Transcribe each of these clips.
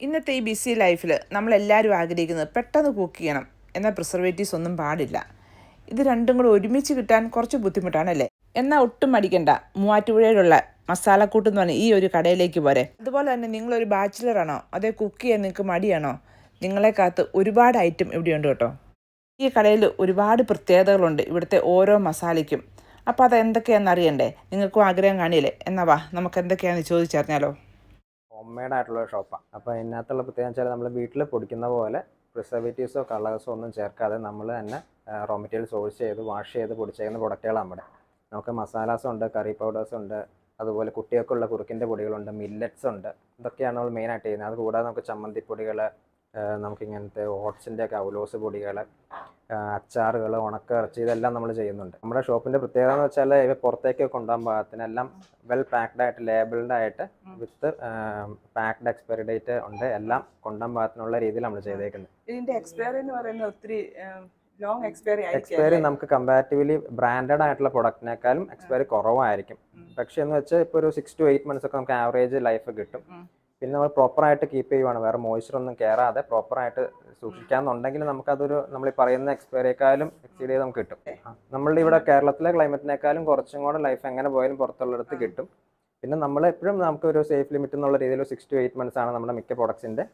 ഇന്നത്തെ ഈ ബിസി ലൈഫിൽ നമ്മളെല്ലാവരും ആഗ്രഹിക്കുന്നത് പെട്ടെന്ന് കുക്ക് ചെയ്യണം. എന്നാൽ പ്രിസർവേറ്റീവ്സ് ഒന്നും പാടില്ല. ഇത് രണ്ടും കൂടെ ഒരുമിച്ച് കിട്ടാൻ കുറച്ച് ബുദ്ധിമുട്ടാണല്ലേ? എന്നാൽ ഒട്ടും മടിക്കണ്ട. മൂവാറ്റുപുഴയിലുള്ള മസാലക്കൂട്ട് എന്ന് പറഞ്ഞ ഈ ഒരു കടയിലേക്ക് പോരെ. അതുപോലെ തന്നെ നിങ്ങളൊരു ബാച്ചിലറാണോ അതേ കുക്ക് ചെയ്യാൻ നിങ്ങൾക്ക് മടിയാണോ? നിങ്ങളെ കാത്ത് ഒരുപാട് ഐറ്റം ഇവിടെയുണ്ട് കേട്ടോ. ഈ കടയിൽ ഒരുപാട് പ്രത്യേകതകളുണ്ട്. ഇവിടുത്തെ ഓരോ മസാലയ്ക്കും. അപ്പോൾ അത് എന്തൊക്കെയാണെന്ന് അറിയണ്ടേ? നിങ്ങൾക്കും ആഗ്രഹം കാണിയില്ലേ എന്നാ വാ നമുക്ക് എന്തൊക്കെയാണെന്ന് ചോദിച്ചറിഞ്ഞാലോ. ഹോം മെയ്ഡ് ഷോപ്പാണ് അപ്പോൾ ഇതിനകത്തുള്ള പ്രത്യേകത വെച്ചാൽ നമ്മൾ വീട്ടിൽ പൊടിക്കുന്ന പോലെ പ്രിസർവേറ്റീവ്സോ കളേഴ്സോ ഒന്നും ചേർക്കാതെ നമ്മൾ തന്നെ റോ മെറ്റീരിയൽ സോഴ്സ് ചെയ്ത് വാഷ് ചെയ്ത് പൊടിച്ചേക്കുന്ന പ്രൊഡക്റ്റുകളാണ് നമ്മുടെ നമുക്ക് മസാലാസ് ഉണ്ട് കറി പൗഡേഴ്സ് ഉണ്ട് അതുപോലെ കുട്ടികൾക്കുള്ള കുറുക്കിന്റെ പൊടികളുണ്ട് മില്ലറ്റ്സ് ഉണ്ട്. ഇതൊക്കെയാണ് നമ്മൾ മെയിനായിട്ട് ചെയ്യുന്നത്. അത് കൂടാതെ നമുക്ക് ചമ്മന്തിപ്പൊടികൾ നമുക്ക് ഇങ്ങനത്തെ ഓട്സിന്റെ ഒക്കെ അവലോസ് പൊടികൾ അച്ചാറുകൾ ഉണക്ക ഇറച്ചി ഇതെല്ലാം നമ്മൾ ചെയ്യുന്നുണ്ട്. നമ്മുടെ ഷോപ്പിന്റെ പ്രത്യേകത എന്ന് വെച്ചാൽ ഇവ പുറത്തേക്ക് കൊണ്ടുപോകാൻ പാകത്തിന് എല്ലാം വെൽ പാക്ഡ് ആയിട്ട് ലേബിൾഡ് ആയിട്ട് വിത്ത് പാക്ഡ് എക്സ്പയറി ഡേറ്റ് ഉണ്ട്. എല്ലാം കൊണ്ടുപോകാൻ പാകത്തിനുള്ള രീതിയിൽ നമ്മൾ ചെയ്തേക്കുന്നത് ഇതിന്റെ എക്സ്പയറി എന്ന് പറയുന്നത് ഒത്തിരി ലോങ് എക്സ്പയറി എക്സ്പയറി നമുക്ക് കമ്പാരിറ്റീവ്ലി ബ്രാൻഡഡ് ആയിട്ടുള്ള പ്രൊഡക്റ്റിനേക്കാളും എക്സ്പയറി കുറവായിരിക്കും. പക്ഷേ എന്ന് വെച്ചാൽ ഇപ്പോൾ ഒരു സിക്സ് ടു എയ്റ്റ് മന്ത്സ് ഒക്കെ നമുക്ക് ആവറേജ് ലൈഫ് കിട്ടും. പിന്നെ നമ്മൾ പ്രോപ്പറായിട്ട് കീപ്പ് ചെയ്യുവാണ്. വേറെ മോയ്സ്ചർ ഒന്നും കയറാതെ പ്രോപ്പറായിട്ട് സൂക്ഷിക്കാന്നുണ്ടെങ്കിൽ നമുക്കതൊരു നമ്മൾ ഈ പറയുന്ന എക്സ്പയറിയേക്കാളും എക്സീഡ് ചെയ്ത് നമുക്ക് കിട്ടും. നമ്മളുടെ ഇവിടെ കേരളത്തിലെ ക്ലൈമറ്റിനേക്കാളും കുറച്ചും കൂടെ ലൈഫ് എങ്ങനെ പോയാലും പുറത്തുള്ളിടത്ത് കിട്ടും. പിന്നെ നമ്മൾ എപ്പോഴും നമുക്ക് ഒരു സേഫ് ലിമിറ്റ് എന്നുള്ള രീതിയിൽ സിക്സ് ടു എയ്റ്റ് മന്ത്സ് ആണ് നമ്മുടെ മിക്ക പ്രൊഡക്ട്സിന്റെ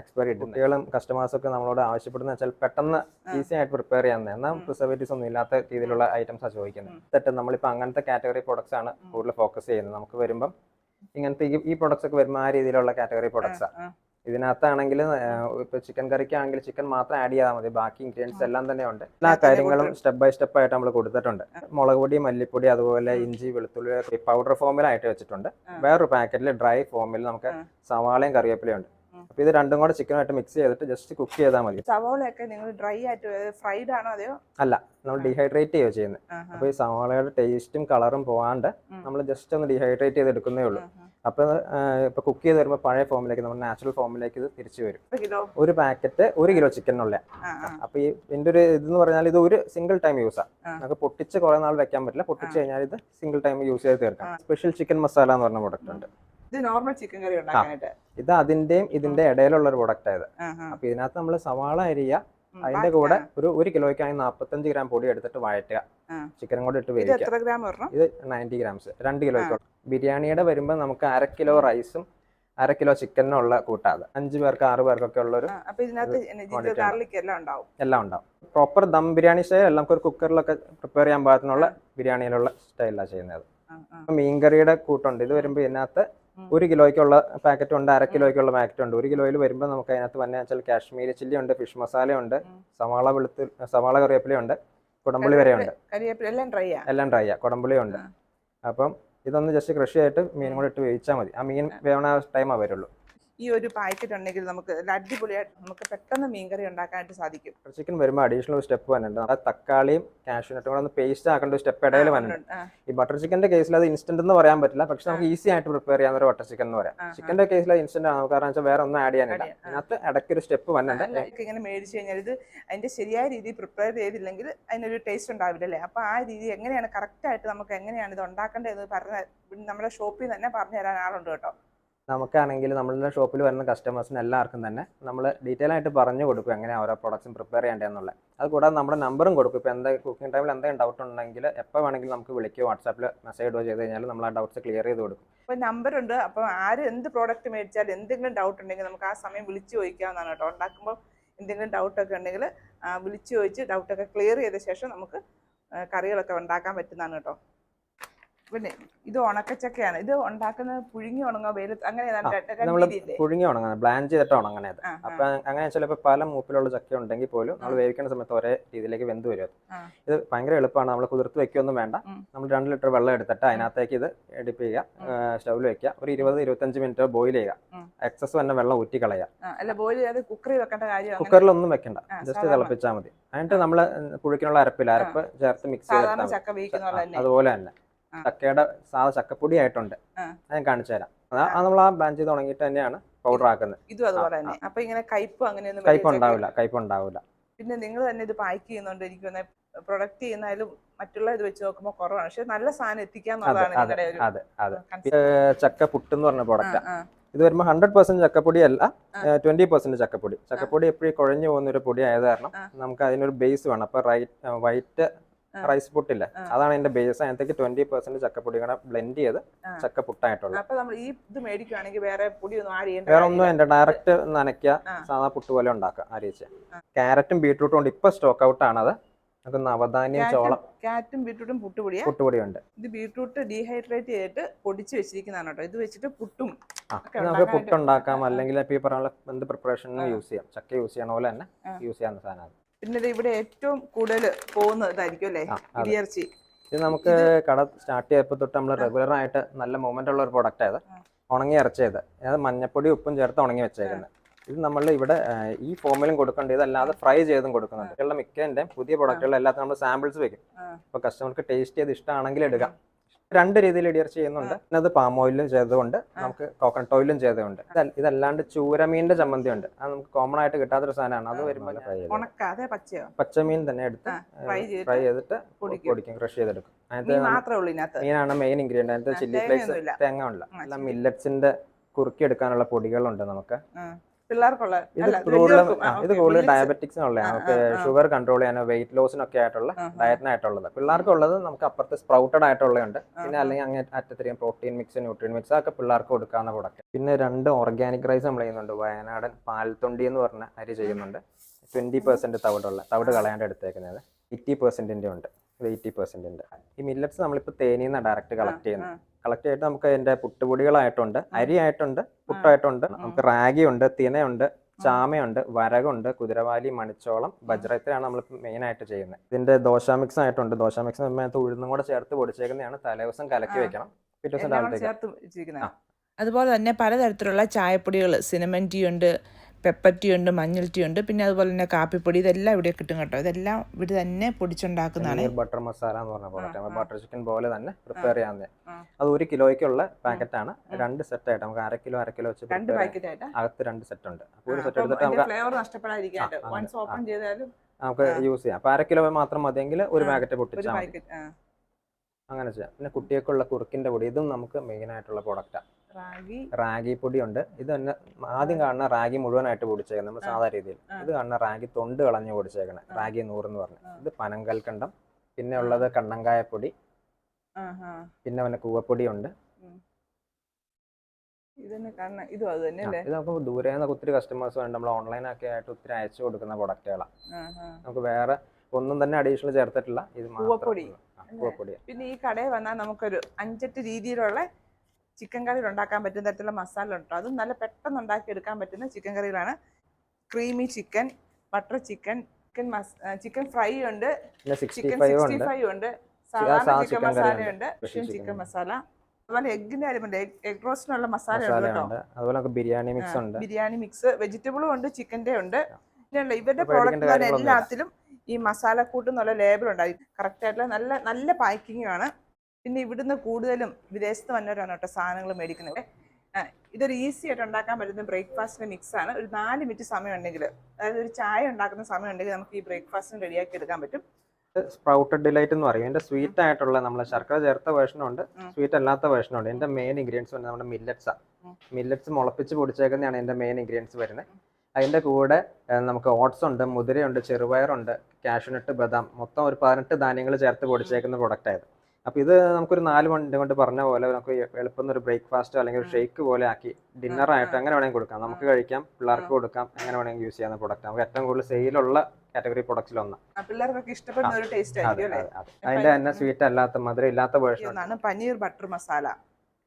എക്സ്പയറി കുട്ടികളും കസ്റ്റമേഴ്സും ഒക്കെ നമ്മളോട് ആവശ്യപ്പെടുന്ന വെച്ചാൽ പെട്ടെന്ന് ഈസി ആയിട്ട് പ്രിപ്പയർ ചെയ്യാൻ എന്നാൽ പ്രിസർവേറ്റീവ്സ് ഒന്നും ഇല്ലാത്ത രീതിയിലുള്ള ഐറ്റംസ് ആണ് ചോദിക്കുന്നത്. തെറ്റ് നമ്മളിപ്പോൾ അങ്ങനത്തെ കാറ്റഗറി പ്രൊഡക്ട്സ് ആണ് കൂടുതൽ ഫോക്കസ് ചെയ്യുന്നത്. നമുക്ക് വരുമ്പം ഇങ്ങനത്തെ ഈ- പ്രൊഡക്ട്സ് ഒക്കെ വരുന്ന ആ രീതിയിലുള്ള കാറ്റഗറി പ്രൊഡക്ട്സ് ആണ് ഇതിനകത്താണെങ്കിൽ ഇപ്പൊ ചിക്കൻ കറിക്ക് കറിക്കാണെങ്കിൽ ചിക്കൻ മാത്രം ആഡ് ചെയ്താൽ മതി. ബാക്കി ഇൻഗ്രീഡിയൻസ് എല്ലാം തന്നെ ഉണ്ട്. എല്ലാ കാര്യങ്ങളും സ്റ്റെപ്പ് ബൈ സ്റ്റെപ്പ് ആയിട്ട് നമ്മൾ കൊടുത്തിട്ടുണ്ട്. മുളക് പൊടി മല്ലിപ്പൊടി അതുപോലെ ഇഞ്ചി വെളുത്തുള്ളി പൗഡർ ഫോമിലായിട്ട് വെച്ചിട്ടുണ്ട്. വേറൊരു പാക്കറ്റിൽ ഡ്രൈ ഫോമിൽ നമുക്ക് സവാളയും കറിവേപ്പിലയും ഉണ്ട്. അപ്പൊ ഇത് രണ്ടും കൂടെ ചിക്കനായിട്ട് മിക്സ് ചെയ്തിട്ട് ജസ്റ്റ് കുക്ക് ചെയ്താൽ മതി. സവാളയൊക്കെ നിങ്ങൾ ഡ്രൈ ആയിട്ട് ഫ്രൈഡ് ആണോ അതെയോ? അല്ല നമ്മൾ ഡീഹൈഡ്രേറ്റ് ചെയ്യുക ചെയ്യുന്നത്. അപ്പൊ ഈ സവാളയുടെ ടേസ്റ്റും കളറും പോവാണ്ട് നമ്മൾ ജസ്റ്റ് ഒന്ന് ഡീഹൈഡ്രേറ്റ് ചെയ്ത് എടുക്കുന്നേ ഉള്ളൂ ആഹാ. അപ്പൊ ഇപ്പൊ കുക്ക് ചെയ്ത് വരുമ്പോൾ പഴയ ഫോമിലേക്ക് നമ്മുടെ നാച്ചുറൽ ഫോമിലേക്ക് ഇത് തിരിച്ചു വരും. ഒരു പാക്കറ്റ് ഒരു കിലോ ചിക്കനുള്ള ആ ആ. അപ്പൊ ഈ എന്റെ ഒരു ഇതെന്ന് പറഞ്ഞാൽ ഇത് ഒരു സിംഗിൾ ടൈം യൂസാണ് നമുക്ക് പൊട്ടിച്ച് കുറെ നാൾ വെക്കാൻ പറ്റില്ല. പൊട്ടിച്ച് കഴിഞ്ഞാൽ ഇത് സിംഗിൾ ടൈം യൂസ് ചെയ്ത് തീർക്കാം. സ്പെഷ്യൽ ചിക്കൻ മസാല എന്ന് പറഞ്ഞ പ്രൊഡക്റ്റ് ഉണ്ട്. ഇത് നോർമൽ ചിക്കൻ കറി ഉണ്ടാക്കാനായിട്ട്? ഇത് അതിന്റെയും ഇതിന്റെ ഇടയിലുള്ള ഒരു പ്രൊഡക്റ്റ് ആയത്. അപ്പൊ ഇതിനകത്ത് നമ്മൾ സവാള അരിയ അതിന്റെ കൂടെ ഒരു ഒരു കിലോയ്ക്ക് ആയി നാൽപ്പത്തഞ്ച് ഗ്രാം പൊടി എടുത്തിട്ട് വഴറ്റുക. ചിക്കൻ ചിക്കനും കൂടെ ഇട്ട് വേവിക്കുക. ഇത് നയന്റി ഗ്രാംസ്. രണ്ട് കിലോയ്ക്ക് ബിരിയാണിയുടെ വരുമ്പോൾ നമുക്ക് അര കിലോ റൈസും അര കിലോ ചിക്കനുള്ള കൂട്ടാതെ. അഞ്ചു പേർക്ക് ആറ് പേർക്കൊക്കെ ഉള്ള ഒരു ആ, ഇതിനകത്ത് ജിഞ്ചർ ഗാർലിക് എല്ലാം ഉണ്ടാവും. പ്രോപ്പർ ദം ബിരിയാണി സ്റ്റൈൽ എല്ലാം ഒരു കുക്കറിലൊക്കെ പ്രിപ്പയർ ചെയ്യാൻ പാകത്തിനുള്ള ബിരിയാണിയിലുള്ള സ്റ്റൈലാണ് ചെയ്യുന്നത്. മീൻകറിയുടെ കൂട്ടുണ്ട്. ഇത് വരുമ്പോൾ ഇതിനകത്ത്. ഒരു കിലോയ്ക്കുള്ള പാക്കറ്റ് ഉണ്ട് അര കിലോയ്ക്കുള്ള പാക്കറ്റ് ഉണ്ട്. ഒരു കിലോയിൽ വരുമ്പോൾ നമുക്ക് അതിനകത്ത് വന്ന വെച്ചാൽ കാശ്മീരി ചില്ലി ഉണ്ട് ഫിഷ് മസാല ഉണ്ട്. സവാള വെളുത്ത് സവാള കറിവേപ്പില ഉണ്ട് കുടംപുളി വരെ ഉണ്ട്. എല്ലാം ഡ്രൈ ആ? എല്ലാം ഡ്രൈ ആ കുടംപുളി ഉണ്ട്. അപ്പം ഇതൊന്ന് ജസ്റ്റ് കൃഷി ആയിട്ട് മീൻ കൂടെ ഇട്ട് വേവിച്ചാൽ മതി. ആ മീൻ വേവണ ടൈമാ വരുള്ളൂ. ഈ ഒരു പാക്കറ്റ് ഉണ്ടെങ്കിൽ നമുക്ക് അടിപൊളിയായിട്ട് നമുക്ക് പെട്ടെന്ന് മീൻകറി ഉണ്ടാക്കാനായിട്ട് സാധിക്കും. ചിക്കൻ വരുമ്പോൾ അഡീഷണൽ ഒരു സ്റ്റെപ്പ് വന്നിട്ടുണ്ട്. ആ തക്കാളിയും കാഷ്യൂനട്ടും കൂടെ ഒന്ന് പേസ്റ്റ് ആക്കേണ്ട ഒരു സ്റ്റെപ്പ് ഇടയിൽ വന്നിട്ടുണ്ട്. ഈ ബട്ടർ ചിക്കന്റെ കേസിൽ അത് ഇൻസ്റ്റന്റ് എന്ന് പറയാൻ പറ്റില്ല. പക്ഷെ നമുക്ക് ഈസി ആയിട്ട് പ്രിപ്പയർ ചെയ്യാൻ ഒരു ബട്ടർ ചിക്കൻ എന്ന് പറയാം. ചിക്കന്റെ കേസിൽ ഇൻസ്റ്റന്റ് ആണ്. നമുക്ക് കാരണം വെച്ചാൽ വേറെ ഒന്നും ആഡ് ചെയ്യാനില്ല. അതിനകത്ത് ഇടയ്ക്ക് ഒരു സ്റ്റെപ്പ് വന്നിട്ടുണ്ട്. ഇങ്ങനെ മേടിച്ചു കഴിഞ്ഞാൽ ഇത് അതിന്റെ ശരിയായ രീതിയിൽ പ്രിപ്പയർ ചെയ്തില്ലെങ്കിൽ അതിനൊരു ടേസ്റ്റ് ഉണ്ടാവില്ല അല്ലേ? അപ്പൊ ആ രീതി എങ്ങനെയാണ് കറക്റ്റ് ആയിട്ട് നമുക്ക് എങ്ങനെയാണ് ഇത് ഉണ്ടാക്കേണ്ടതെന്ന് പറഞ്ഞ നമ്മുടെ ഷോപ്പിൽ തന്നെ പറഞ്ഞു തരാൻ ആളുണ്ട് കേട്ടോ. നമുക്കാണെങ്കിൽ നമ്മളുടെ ഷോപ്പിൽ വരുന്ന കസ്റ്റമേഴ്സിന് എല്ലാവർക്കും തന്നെ നമ്മൾ ഡീറ്റെയിൽ ആയിട്ട് പറഞ്ഞു കൊടുക്കും എങ്ങനെയാണ് ഓരോ പ്രൊഡക്ട്സും പ്രിപ്പയർ ചെയ്യേണ്ടതെന്നുള്ളത് അത് കൂടാതെ നമ്മുടെ നമ്പറും കൊടുക്കും. ഇപ്പോൾ എന്താ കുക്കിംഗ് ടൈമിൽ എന്തെങ്കിലും ഡൗട്ട് ഉണ്ടെങ്കിൽ എപ്പോൾ വേണമെങ്കിലും നമുക്ക് വിളിക്കുകയോ വാട്സാപ്പിൽ മെസ്സേജ് ഇടുകയോ ചെയ്ത് കഴിഞ്ഞാൽ നമ്മൾ ആ ഡൗട്ട്സ് ക്ലിയർ ചെയ്ത് കൊടുക്കും. അപ്പോൾ നമ്പർ ഉണ്ട്. അപ്പോൾ ആര് എന്ത് പ്രോഡക്റ്റ് മേടിച്ചാൽ എന്തെങ്കിലും ഡൗട്ട് ഉണ്ടെങ്കിൽ നമുക്ക് ആ സമയം വിളിച്ചു ചോദിക്കാവുന്നതാണ് കേട്ടോ. ഉണ്ടാക്കുമ്പോൾ എന്തെങ്കിലും ഡൗട്ടൊക്കെ ഉണ്ടെങ്കിൽ വിളിച്ചു ചോദിച്ച് ഡൗട്ടൊക്കെ ക്ലിയർ ചെയ്ത ശേഷം നമുക്ക് കറികളൊക്കെ ഉണ്ടാക്കാൻ പറ്റുന്നതാണ് കേട്ടോ. പിന്നെ ഇത് ഉണക്കച്ചക്കയാണ്. ഇത് ഉണ്ടാക്കുന്നത് പുഴുങ്ങി ഉണങ്ങോ വെയിലത്ത് അങ്ങനെ പുഴുങ്ങി ഉണങ്ങാൻ ബ്ലാൻ ചെയ്തിട്ട് ഉണങ്ങണത് അപ്പൊ അങ്ങനെ ചിലപ്പോൾ പല മൂപ്പിലുള്ള ചക്ക ഉണ്ടെങ്കിൽ പോലും നമ്മൾ വേവിക്കുന്ന സമയത്ത് ഒരേ രീതിയിലേക്ക് വെന്ത് വരും. ഇത് ഭയങ്കര എളുപ്പമാണ്. നമ്മൾ കുതിർത്ത് വെക്കൊന്നും വേണ്ട. നമ്മൾ രണ്ട് ലിറ്റർ വെള്ളം എടുത്തിട്ട് അതിനകത്തേക്ക് ഇത് എഡിപ്പ് ചെയ്യുക. സ്റ്റൗവിൽ വെക്കുക. ഒരു ഇരുപത് ഇരുപത്തഞ്ച് മിനിറ്റ് ബോയിൽ ചെയ്യുക. എക്സസ് തന്നെ വെള്ളം ഊറ്റി കളയുക കുക്കറിലൊന്നും വെക്കണ്ട. ജസ്റ്റ്. തിളപ്പിച്ചാൽ മതി. എന്നിട്ട് നമ്മൾ പുഴുക്കിനുള്ള അരപ്പില്ല. അരപ്പ് ചേർത്ത് മിക്സ് ചെയ്ത് അതുപോലെ തന്നെ. ചക്കയുടെ സാധാ ചക്കപ്പൊടി ആയിട്ടുണ്ട്. ഞാൻ കാണിച്ചു തരാം. അതാ നമ്മൾ ആ ബ്ലാൻ ചെയ്ത് ഉണങ്ങിയിട്ട് തന്നെയാണ് പൗഡർ ആക്കുന്നത്. ഇതും അതുപോലെ തന്നെ. അപ്പൊ ഇങ്ങനെ കയ്പ് അങ്ങനെയൊന്നും കയ്പ് ഉണ്ടാവില്ല കയ്പ് ഉണ്ടാവില്ല. പിന്നെ നിങ്ങൾ തന്നെ ഇത് പാക്ക് ചെയ്യുന്നുണ്ട് എനിക്ക് തോന്നുന്നത് പ്രൊഡക്റ്റ് ചെയ്യുന്നാലും മറ്റുള്ള ഇത് വെച്ച് നോക്കുമ്പോൾ കുറവാണ്. പക്ഷെ നല്ല സാധനം എത്തിക്കാൻ എത്തിക്കാന്നുള്ളതാണ് നിങ്ങളുടെ ഒരു ചക്ക പുട്ട് എന്ന് പറഞ്ഞ പ്രൊഡക്റ്റ് ഇത് വരുമ്പോൾ ഹൺഡ്രഡ് പെർസെന്റ് ചക്കപ്പൊടി അല്ല. Twenty percent ചക്കപ്പൊടി. ചക്കപ്പൊടി എപ്പോഴും കുഴഞ്ഞു പോകുന്ന ഒരു പൊടി ആയത് കാരണം നമുക്ക് അതിനൊരു ബേസ് വേണം. അപ്പൊ റൈറ്റ് വൈറ്റ്. റൈസ് പുട്ടില്ല. അതാണ് എന്റെ ബേസ് അതിനകത്തേക്ക് ട്വന്റി പെർസെന്റ് ചക്കപ്പൊടി കൂടെ ബ്ലെൻഡ് ചെയ്ത് ചക്കപ്പുട്ടായിട്ടുള്ളത്. ചക്ക പുട്ടായിട്ടുള്ളത് വേറെ ഒന്നും എന്റെ ഡയറക്റ്റ് നനയ്ക്കുക. സാധാ പുട്ട് പോലെ ഉണ്ടാക്കുക അരിയിച്ച്. ആ. ക്യാരറ്റും ബീട്രൂട്ടും കൊണ്ട് ഇപ്പൊ സ്റ്റോക്ക് ഔട്ട് ആണത് നമുക്ക് നവധാന്യം ചോളം ക്യാറ്റും ബീട്രൂട്ടും പുട്ടുപൊടിയാ. പുട്ടുപൊടിയുണ്ട്. ഇത് ബീട്രൂട്ട് ഡീഹൈഡ്രേറ്റ് ചെയ്തിട്ട് പൊടിച്ച് വെച്ചിരിക്കുന്നതാണ് കേട്ടോ. ഇത് വെച്ചിട്ട് പുട്ടും നമുക്ക് പുട്ടുണ്ടാക്കാം. അല്ലെങ്കിൽ ഇപ്പൊ ഈ പറഞ്ഞ എന്ത് പ്രിപ്പറേഷനും യൂസ് ചെയ്യാം. ചക്ക യൂസ് ചെയ്യണ പോലെ തന്നെ യൂസ് ചെയ്യാവുന്ന സാധനമാണ്. പിന്നെ ഇത് ഇവിടെ ഏറ്റവും കൂടുതൽ പോകുന്നതായിരിക്കും അല്ലേ? ആ, ഇടിയർച്ചി. ഇത് നമുക്ക് കട സ്റ്റാർട്ട് ചെയ്തപ്പോൾ തൊട്ട് നമ്മൾ റെഗുലർ ആയിട്ട് നല്ല മൂവ്മെന്റ് ഉള്ള ഒരു പ്രൊഡക്റ്റ് ആയത്. ഉണങ്ങി ഇറച്ചിയത് അത് മഞ്ഞപ്പൊടി ഉപ്പും ചേർത്ത് ഉണങ്ങി വെച്ചേക്കുന്നത് ഇത് നമ്മൾ ഇവിടെ ഈ ഫോമിലും കൊടുക്കേണ്ട. അല്ലാതെ ഫ്രൈ ചെയ്തും കൊടുക്കുന്നുണ്ട്. മിക്കതിന്റെ പുതിയ പ്രൊഡക്റ്റുകൾ എല്ലാത്തിനും നമ്മൾ സാമ്പിൾസ് വെക്കും. അപ്പോൾ അപ്പൊ കസ്റ്റമർക്ക് ടേസ്റ്റ് ചെയ്ത് ഇഷ്ടമാണെങ്കിൽ എടുക്കാം. രണ്ട് രീതിയിൽ ഇടിയർ ചെയ്യുന്നുണ്ട്. പിന്നെ അത് പാം ഓയിലും ചെയ്തതുകൊണ്ട് നമുക്ക് കോക്കനട്ട് ഓയിലും ചെയ്തതുകൊണ്ട് ഇതല്ല- ഇതല്ലാണ്ട് ചൂരമീനിന്റെ ചമ്മന്തി ഉണ്ട്. അത് നമുക്ക് കോമൺ ആയിട്ട് കിട്ടാത്തൊരു സാധനമാണ്. അത്. വരുമ്പോൾ ഫ്രൈ ചെയ്ത് ഉണക്കാതെ പച്ചയോ? പച്ചമീൻ തന്നെ എടുത്ത് ഫ്രൈ ചെയ്തിട്ട് പൊടിക്കും. പൊടിക്കും ക്രഷ് ചെയ്തെടുക്കും. അതിനകത്ത് മാത്രമേ ഉള്ളൂ ഇതിനകത്ത്. മീനാണ് മെയിൻ ഇൻഗ്രീഡിയന്റ് അതിനകത്ത് ചില്ലി ഫ്ലേക്സ്. തേങ്ങ ഉള്ള എല്ലാം മില്ലറ്റ്സിന്റെ കുറുക്കി എടുക്കാനുള്ള പൊടികളുണ്ട് നമുക്ക്. പിള്ളേർക്കുള്ള ഇത് കൂടുതലും. കൂടുതൽ ഡയബറ്റിക്സിന് ആ. ഷുഗർ കൺട്രോൾ ചെയ്യാനോ വെയിറ്റ് ലോസിനൊക്കെ ആയിട്ടുള്ള. ഡയറ്റിനായിട്ടുള്ളത് പിള്ളേർക്കുള്ളത് നമുക്ക് അപ്പുറത്ത് സ്പ്രൗട്ടഡ് ആയിട്ടുള്ളതുണ്ട്. പിന്നെ. അല്ലെങ്കിൽ അങ്ങനെ അറ്റത്തിരിക്കും പ്രോട്ടീൻ മിക്സ് ന്യൂട്രിയൻ മിക്സ് അതൊക്കെ പിള്ളേർക്ക് കൊടുക്കാവുന്ന പ്രൊഡക്റ്റ് പിന്നെ രണ്ട് ഓർഗാനിക് റൈസ് നമ്മൾ ചെയ്യുന്നുണ്ട്. വയനാടൻ പാൽത്തൊണ്ടി എന്ന് പറഞ്ഞ അരി ചെയ്യുന്നുണ്ട്. ട്വന്റി പെർസെന്റ് തവിടുള്ള തവിട് കളയാണ്ട് എടുത്തേക്കുന്നത്. എയ്റ്റി പെർസെന്റിന്റെ ഉണ്ട്. ഇത് എയ്റ്റി ഉണ്ട്. ഈ മില്ലറ്റ്സ് നമ്മളിപ്പോൾ നിന്നാണ് ഡയറക്റ്റ് കളക്ട് ചെയ്യുന്നത് കളക്ട് ചെയ്തിട്ട് നമുക്ക് അതിന്റെ പുട്ടുപൊടികളായിട്ടുണ്ട് അരി ആയിട്ടുണ്ട് പുട്ടായിട്ടുണ്ട് നമുക്ക് റാഗി ഉണ്ട് തിനയുണ്ട് ചാമയുണ്ട് വരകുണ്ട് കുതിരവാലി മണിച്ചോളം ബജ്രത്തിലാണ് നമ്മൾ മെയിൻ ആയിട്ട് ചെയ്യുന്നത് ഇതിന്റെ ദോശ മിക്സ് ആയിട്ടുണ്ട്. ദോശ മിക്സ് അതിനകത്ത് ഉഴുന്നും കൂടെ ചേർത്ത് പൊടിച്ചേക്കുന്നതാണ്. തലേദിവസം കലക്കി. വെക്കണം. പിറ്റേ ദിവസം രാവിലത്തേക്ക്. അതുപോലെ തന്നെ പലതരത്തിലുള്ള ചായപ്പൊടികൾ സിനമൻ ടീ ഉണ്ട് പെപ്പർ ടീ ഉണ്ട് മഞ്ഞൾ ടീ ഉണ്ട് പിന്നെ അതുപോലെ തന്നെ കാപ്പിപ്പൊടി ഇതെല്ലാം ഇവിടെ കിട്ടും കേട്ടോ. ഇതെല്ലാം ഇവിടെ തന്നെ പൊടിച്ചുണ്ടാക്കുന്നതാണ്. ബട്ടർ മസാല എന്ന് പറഞ്ഞ പ്രോഡക്റ്റ്. ബട്ടർ ചിക്കൻ പോലെ തന്നെ പ്രിപ്പയർ ചെയ്യാൻ അത് ഒരു കിലോയ്ക്കുള്ള പാക്കറ്റ് ആണ് രണ്ട് സെറ്റ് ആയിട്ട് നമുക്ക് അര കിലോ അര കിലോ വെച്ച് രണ്ട് പാക്കറ്റ് ആയിട്ട്? അകത്ത് രണ്ട് സെറ്റ് ഉണ്ട്. ഒരു സെറ്റ് എടുത്തിട്ട് നമുക്ക് ഫ്ലേവർ വൺസ് ഓപ്പൺ ചെയ്താലും നമുക്ക് യൂസ് ചെയ്യാം. അപ്പൊ അര കിലോ മാത്രം മതിയെങ്കിൽ ഒരു പാക്കറ്റ് പൊട്ടിച്ചാൽ അങ്ങനെ ചെയ്യാം. പിന്നെ കുട്ടികൾക്കുള്ള കുറുക്കിന്റെ പൊടി ഇതും നമുക്ക് മെയിൻ ആയിട്ടുള്ള പ്രൊഡക്റ്റാണ് റാഗി. ഉണ്ട് ഇത് തന്നെ ആദ്യം കാണുന്ന റാഗി മുഴുവനായിട്ട് പൊടിച്ചേക്കണം നമ്മൾ സാധാരണ സാധാ രീതിയിൽ. ഇത് കാണുന്ന റാഗി തൊണ്ട് കളഞ്ഞ് പൊടിച്ചേക്കണം. റാഗി നൂറ് എന്ന് പറഞ്ഞു. ഇത് പനങ്കൽക്കണ്ടം. പിന്നെ ഉള്ളത് കണ്ണങ്കായപ്പൊടി. പിന്നെ പിന്നെ കൂവപ്പൊടി ഉണ്ട് നമുക്ക് ദൂരെ നിന്നൊക്കെ ഒത്തിരി കസ്റ്റമേഴ്സ് വേണ്ട നമ്മൾ ഓൺലൈൻ ഒക്കെ ആയിട്ട് ഒത്തിരി അയച്ചു കൊടുക്കുന്ന പ്രൊഡക്റ്റുകളാണ്. നമുക്ക് വേറെ ഒന്നും തന്നെ അഡീഷണൽ ചേർത്തിട്ടില്ല. ഇത് മാത്രം പിന്നെ ഈ കടയിൽ വന്നാൽ നമുക്കൊരു അഞ്ചെട്ട് രീതിയിലുള്ള ചിക്കൻ കറിയിൽ ഉണ്ടാക്കാൻ പറ്റുന്ന തരത്തിലുള്ള മസാല ഉണ്ടോ? അതും നല്ല പെട്ടെന്ന് ഉണ്ടാക്കി എടുക്കാൻ പറ്റുന്ന chicken കറികളാണ്. Creamy chicken butter chicken chicken chicken fry ഉണ്ട്. ചിക്കൻ സിക്സ്റ്റി ഫൈവ് ഉണ്ട്. സാധാരണ സാധാ ചിക്കൻ chicken curry മസാല ഉണ്ട്. ഉണ്ട് Special ചിക്കൻ. മസാല. അതുപോലെ എഗ്ഗിന്റെ കാര്യമുണ്ട് എഗ് റോസ്റ്റിനുള്ള മസാല ഉണ്ട് കേട്ടോ. അതുപോലെ ബിരിയാണി മിക്സ് ഉണ്ട്. ബിരിയാണി മിക്സ് വെജിറ്റബിളും ഉണ്ട് ചിക്കന്റെ ഉണ്ട്. പിന്നെയുള്ള ഇവരുടെ പ്രോഡക്റ്റ്. എല്ലാത്തിലും ഈ മസാല എന്നുള്ള ലേബൽ ഉണ്ടായി. കറക്റ്റ് ആയിട്ടുള്ള നല്ല നല്ല പാക്കിംഗ് ആണ്. പിന്നെ ഇവിടുന്ന് കൂടുതലും വിദേശത്ത് വന്നവരാണ് കേട്ടോ സാധനങ്ങൾ മേടിക്കുന്നത്. ഇതൊരു ഈസി ആയിട്ട് ഉണ്ടാക്കാൻ പറ്റുന്ന ബ്രേക്ക്ഫാസ്റ്റിന്റെ മിക്സ് ആണ് ഒരു നാല് മിനിറ്റ് സമയം ഉണ്ടെങ്കിൽ അതായത് ഒരു ചായ ഉണ്ടാക്കുന്ന സമയം ഉണ്ടെങ്കിൽ നമുക്ക് ഈ ബ്രേക്ക്ഫാസ്റ്റിന് റെഡിയാക്കി എടുക്കാൻ പറ്റും. സ്പ്രൗട്ടഡ് ഡിലൈറ്റ് എന്ന് പറയും. ഇതിന്റെ സ്വീറ്റ് ആയിട്ടുള്ള നമ്മൾ ശർക്കര ചേർത്ത വേഷനുണ്ട്. സ്വീറ്റ് അല്ലാത്ത വേഷനുണ്ട് ഇതിന്റെ മെയിൻ ഇൻഗ്രീഡിയൻസ് വരുന്നത് നമ്മുടെ മില്ലറ്റ്സ് ആണ് മില്ലറ്റ്സ് മുളപ്പിച്ച് പൊടിച്ചേക്കുന്നതാണ് ഇതിന്റെ മെയിൻ ഇൻഗ്രീഡിയൻസ് വരുന്നത്. അതിന്റെ കൂടെ നമുക്ക് ഓട്സ് ഉണ്ട് മുതിരയുണ്ട് ചെറുപയറുണ്ട് കാഷ്യൂനട്ട് ബദാം. മൊത്തം ഒരു പതിനെട്ട് ധാന്യങ്ങൾ ചേർത്ത് പൊടിച്ചേക്കുന്ന പ്രൊഡക്റ്റ് ആയത് അപ്പൊ ഇത് നമുക്കൊരു നാല് മണി കൊണ്ട് പറഞ്ഞ പോലെ നമുക്ക് എളുപ്പം ഒരു ബ്രേക്ക്ഫാസ്റ്റ് അല്ലെങ്കിൽ ഒരു ഷേക്ക് പോലെ ആക്കി ഡിന്നർ ആയിട്ട് അങ്ങനെ വേണമെങ്കിൽ കൊടുക്കാം. നമുക്ക് കഴിക്കാം പിള്ളേർക്ക് കൊടുക്കാം അങ്ങനെ വേണമെങ്കിൽ യൂസ് ചെയ്യാവുന്ന പ്രൊഡക്റ്റ് നമുക്ക് ഏറ്റവും കൂടുതൽ സെയിലുള്ള കാറ്റഗറി ആ, പിള്ളേർക്കൊക്കെ ഇഷ്ടപ്പെടുന്ന ഒരു ടേസ്റ്റ് ആയിരിക്കും അതിന്റെ തന്നെ സ്വീറ്റ് അല്ലാത്ത മധുരം ഇല്ലാത്ത വേർഷൻ പനീർ ബട്ടർ മസാല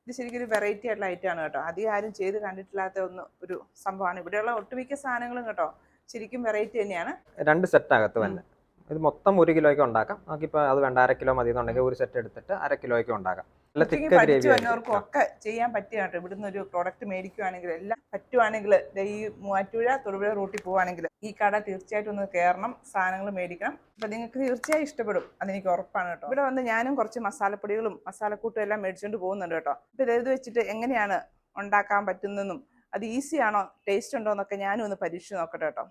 ഇത് ശരിക്കും ഒരു വെറൈറ്റി ആയിട്ടുള്ള ഐറ്റം ആണ് കേട്ടോ. അധികം ആരും ചെയ്ത് കണ്ടിട്ടില്ലാത്ത ഒന്ന് ഒരു സംഭവമാണ്. ഇവിടെയുള്ള ഒട്ടുമിക്ക സാധനങ്ങളും കേട്ടോ ശരിക്കും വെറൈറ്റി തന്നെയാണ്. രണ്ട് സെറ്റ് അകത്ത് തന്നെ ഇത് മൊത്തം ഒരു കിലോയ്ക്ക് ഉണ്ടാക്കാം. നമുക്കിപ്പോൾ അത് വേണ്ട അര കിലോ മതി എന്നുണ്ടെങ്കിൽ ഒരു സെറ്റ് എടുത്തിട്ട് അര കിലോയ്ക്ക് ഉണ്ടാക്കാം. നല്ല തിക്ക് ഗ്രേവി വന്നവർക്കും ഒക്കെ ചെയ്യാൻ പറ്റിയാണ് ഇവിടുന്ന് ഒരു പ്രോഡക്റ്റ് മേടിക്കുവാണെങ്കിൽ എല്ലാം പറ്റുവാണെങ്കിൽ ഈ മൂവാറ്റുപുഴ തൊടുപുഴ റൂട്ടിൽ പോവുകയാണെങ്കിൽ ഈ കട തീർച്ചയായിട്ടും ഒന്ന് കയറണം സാധനങ്ങൾ മേടിക്കണം. അപ്പം നിങ്ങൾക്ക് തീർച്ചയായും ഇഷ്ടപ്പെടും. അതെനിക്ക് ഉറപ്പാണ് കേട്ടോ. ഇവിടെ വന്ന് ഞാനും കുറച്ച് മസാലപ്പൊടികളും മസാലക്കൂട്ടും എല്ലാം മേടിച്ചുകൊണ്ട് പോകുന്നുണ്ട് കേട്ടോ. അപ്പം ഇതെഴുതി വെച്ചിട്ട് എങ്ങനെയാണ് ഉണ്ടാക്കാൻ പറ്റുന്നതെന്നും അത് ഈസിയാണോ ടേസ്റ്റ് ഉണ്ടോ എന്നൊക്കെ ഞാനും ഒന്ന് പരീക്ഷിച്ച് നോക്കട്ടെ കേട്ടോ.